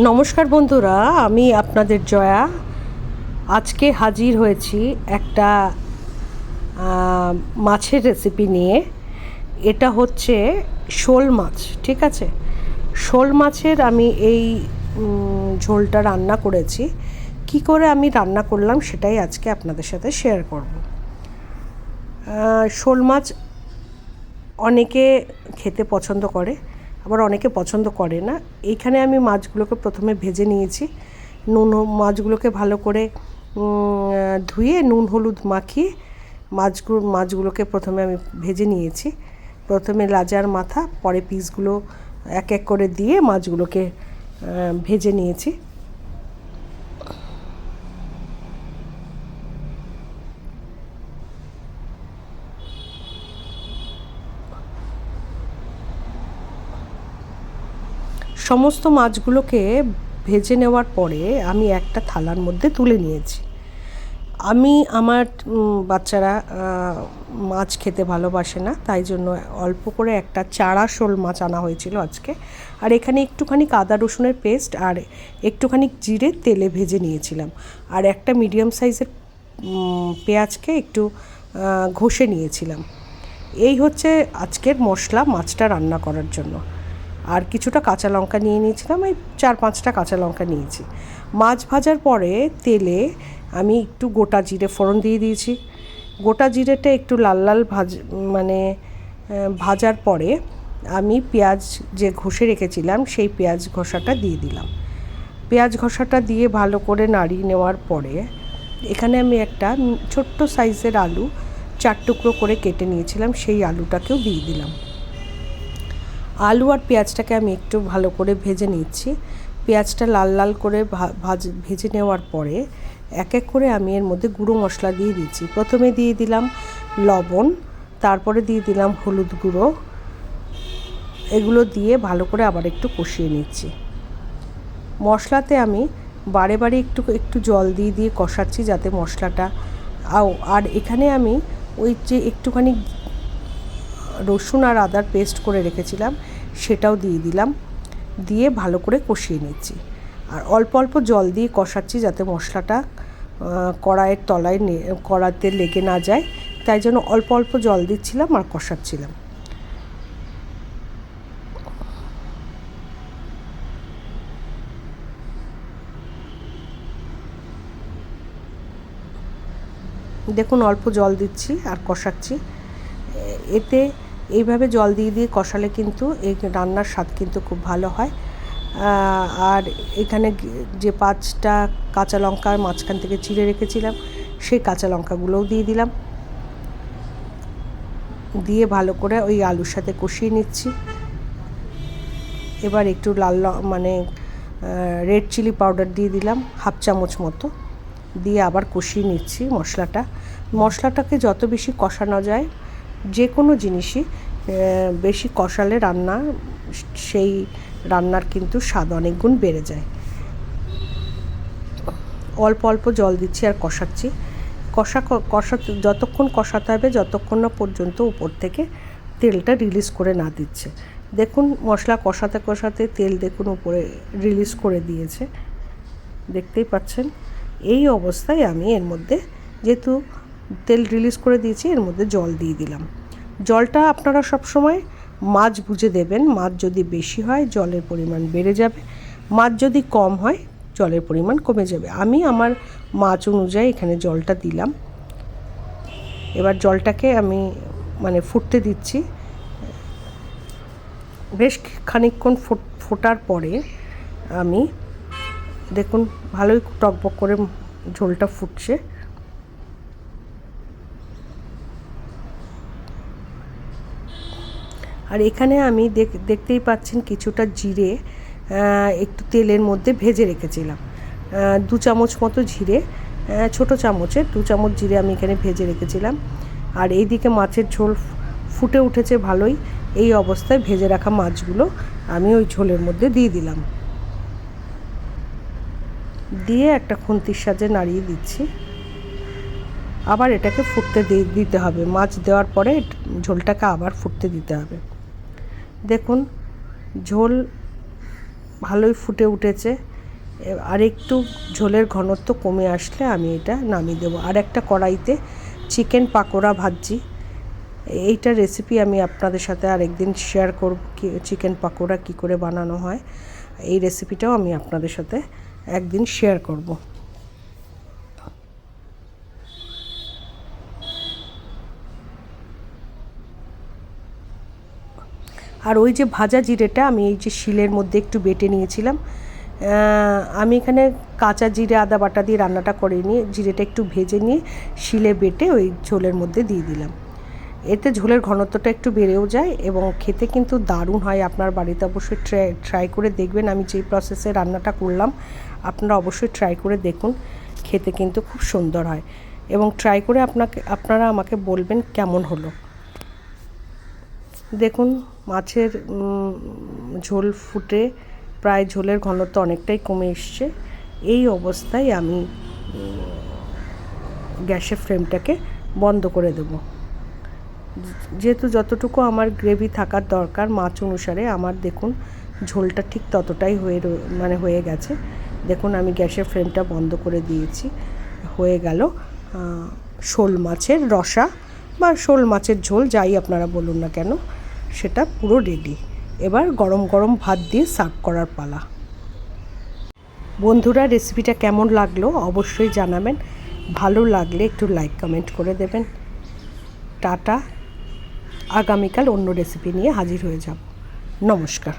নমস্কার বন্ধুরা, আমি আপনাদের জয়া। আজকে হাজির হয়েছি একটা মাছের রেসিপি নিয়ে। এটা হচ্ছে শোল মাছ, ঠিক আছে? শোল মাছের আমি এই ঝোলটা রান্না করেছি। কি করে আমি রান্না করলাম সেটাই আজকে আপনাদের সাথে শেয়ার করব। শোল মাছ অনেকে খেতে পছন্দ করে। আবার অনেকে পছন্দ করে না। এইখানে আমি মাছগুলোকে প্রথমে ভেজে নিয়েছি। নুন মাছগুলোকে ভালো করে ধুয়ে নুন, হলুদ মাখিয়ে মাছগুলো, মাছগুলোকে প্রথমে আমি ভেজে নিয়েছি। প্রথমে লাজার মাথা, পরে পিসগুলো এক এক করে দিয়ে মাছগুলোকে ভেজে নিয়েছি। সমস্ত মাছগুলোকে ভেজে নেওয়ার পরে আমি একটা থালার মধ্যে তুলে নিয়েছি। আমি আমার বাচ্চারা মাছ খেতে ভালোবাসে না, তাই জন্য অল্প করে একটা চারা শোল মাছ আনা হয়েছিল আজকে। আর এখানে একটুখানি আদা রসুনের পেস্ট আর একটুখানি জিরে তেলে ভেজে নিয়েছিলাম। আর একটা মিডিয়াম সাইজের পেঁয়াজকে একটু ঘষে নিয়েছিলাম। এই হচ্ছে আজকের মশলা মাছটা রান্না করার জন্য। আর কিছুটা কাঁচা লঙ্কা নিয়ে নিয়েছিলাম, এই চার পাঁচটা কাঁচা লঙ্কা নিয়েছি। মাছ ভাজার পরে তেলে আমি একটু গোটা জিরে ফোড়ন দিয়ে দিয়েছি। গোটা জিরেটা একটু লাল লাল ভাজ মানে ভাজার পরে আমি পেঁয়াজ যে ঘষে রেখেছিলাম, সেই পেঁয়াজ ঘষাটা দিয়ে দিলাম। পেঁয়াজ ঘষাটা দিয়ে ভালো করে নাড়িয়ে নেওয়ার পরে এখানে আমি একটা ছোট্ট সাইজের আলু, চার টুকরো করে কেটে নিয়েছিলাম, সেই আলুটাকেও দিয়ে দিলাম। আলু আর পেঁয়াজটাকে আমি একটু ভালো করে ভেজে নিচ্ছি। পেঁয়াজটা লাল লাল করে ভাজ, ভেজে নেওয়ার পরে এক এক করে আমি এর মধ্যে গুঁড়ো মশলা দিয়ে দিচ্ছি। প্রথমে দিয়ে দিলাম লবণ, তারপরে দিয়ে দিলাম হলুদ গুঁড়ো। এগুলো দিয়ে ভালো করে আবার একটু কষিয়ে নিচ্ছি। মশলাতে আমি বারে বারে একটু একটু জল দিয়ে দিয়ে কষাচ্ছি যাতে মশলাটা আও, আর এখানে আমি ওই যে একটুখানি রসুন আর আদার পেস্ট করে রেখেছিলাম সেটাও দিয়ে দিলাম। দিয়ে ভালো করে কষিয়ে নিচ্ছি। আর অল্প অল্প জল দিয়ে কষাচ্ছি যাতে মশলাটা কড়াইয়ের তলায় কড়াতে লেগে না যায়। তাই জন্য অল্প অল্প জল দিচ্ছিলাম আর কষাচ্ছিলাম। দেখুন, অল্প জল দিচ্ছি আর কষাচ্ছি। এতে এইভাবে জল দিয়ে দিয়ে কষালে কিন্তু এই রান্নার স্বাদ কিন্তু খুব ভালো হয়। আর এখানে যে পাঁচটা কাঁচা লঙ্কা মাঝখান থেকে চিড়ে রেখেছিলাম, সেই কাঁচা লঙ্কাগুলোও দিয়ে দিলাম। দিয়ে ভালো করে ওই আলুর সাথে কষিয়ে নিচ্ছি। এবার একটু লাল মানে রেড চিলি পাউডার দিয়ে দিলাম, হাফ চামচ মতো। দিয়ে আবার কষিয়ে নিচ্ছি মশলাটা। মশলাটাকে যত বেশি কষানো যায় যে কোনো জিনিসই বেশি কষালে রান্না, সেই রান্নার কিন্তু স্বাদ অনেক গুণ বেড়ে যায়। অল্প অল্প জল দিচ্ছি আর কষাচ্ছি। কষা কষা, যতক্ষণ কষাতে হবে যতক্ষণ না পর্যন্ত উপর থেকে তেলটা রিলিজ করে না দিচ্ছে। দেখুন, মশলা কষাতে কষাতে তেল দেখুন উপরে রিলিজ করে দিয়েছে। দেখতেই পাচ্ছেন? এই অবস্থায় আমি এর মধ্যে যেহেতু তেল রিলিজ করে দিয়েছি, এর মধ্যে জল দিয়ে দিলাম। জলটা আপনারা সব সময় মাছ বুঝে দেবেন, মাছ যদি বেশি হয় জলের পরিমাণ বেড়ে যাবে, মাছ যদি কম হয় জলের পরিমাণ কমে যাবে। আমি আমার মাছ অনুযায়ী এখানে জলটা দিলাম। এবার জলটাকে আমি মানে ফুটতে দিচ্ছি। বেশ খানিকক্ষণ ফোট, ফোটার পরে আমি দেখুন ভালোই টকবক করে ঝোলটা ফুটছে। আর এখানে আমি দেখ- দেখতেই পাচ্ছেন কিছুটা জিরে একটু তেলের মধ্যে ভেজে রেখেছিলাম। দু চামচ মতো জিরে ছোট চামচের দু চামচ জিরে আমি এখানে ভেজে রেখেছিলাম। আর এইদিকে মাছের ঝোল ফুটে উঠেছে ভালোই। এই অবস্থায় ভেজে রাখা মাছগুলো আমি ওই ঝোলের মধ্যে দিয়ে দিলাম। দিয়ে একটা খুন্তির সাজে নাড়িয়ে দিচ্ছি। আবার এটাকে ফুটতে দিতে হবে। মাছ দেওয়ার পরে ঝোলটাকে আবার ফুটতে দিতে হবে। দেখুন, ঝোল ভালোই ফুটে উঠেছে। আর একটু ঝোলের ঘনত্ব কমে আসলে আমি এটা নামিয়ে দেবো। আর একটা কড়াইতে চিকেন পাকোড়া ভাজছি এইটা রেসিপি আমি আপনাদের সাথে আরেকদিন শেয়ার করব কি, চিকেন পাকোড়া কী করে বানানো হয়। এই রেসিপিটাও আমি আপনাদের সাথে একদিন শেয়ার করব। আর ওই যে ভাজা জিরেটা আমি এই যে শিলের মধ্যে একটু বেটে নিয়েছিলাম আমি এখানে কাঁচা জিরে, আদা বাটা দিয়ে রান্নাটা করে নিয়ে জিরেটা একটু ভেজে নিয়ে শিলে বেটে ওই ঝোলের মধ্যে দিয়ে দিলাম। এতে ঝোলের ঘনত্বটা একটু বেড়েও যায় এবং খেতে কিন্তু দারুণ হয়। আপনার বাড়িতে অবশ্যই ট্রাই ট্রাই করে দেখবেন। আমি যেই প্রসেসে রান্নাটা করলাম, আপনারা অবশ্যই ট্রাই করে দেখুন, খেতে কিন্তু খুব সুন্দর হয়। এবং ট্রাই করে আপনাকে, আপনারা আমাকে বলবেন কেমন হলো। দেখুন, মাছের ঝোল ফুটে প্রায় ঝোলের ঘনত্ব অনেকটাই কমে এসছে। এই অবস্থায় আমি গ্যাসের ফ্লেমটাকে বন্ধ করে দেবো। যেহেতু যতটুকু আমার গ্রেভি থাকার দরকার মাছ অনুসারে, আমার দেখুন ঝোলটা ঠিক ততটাই হয়ে মানে হয়ে গেছে। দেখুন, আমি গ্যাসের ফ্লেমটা বন্ধ করে দিয়েছি। হয়ে গেল শোল মাছের রসা বা শোল মাছের ঝোল, যাই আপনারা বলুন না কেন। সেটা পুরো রেডি। এবার গরম গরম ভাত দিয়ে সার্ভ করার পালা। বন্ধুরা রেসিপিটা কেমন লাগল অবশ্যই জানাবেন। ভালো লাগলে একটু লাইক কমেন্ট করে দেবেন। টাটা। আগামীকাল অন্য রেসিপি নিয়ে হাজির হয়ে যাব। নমস্কার।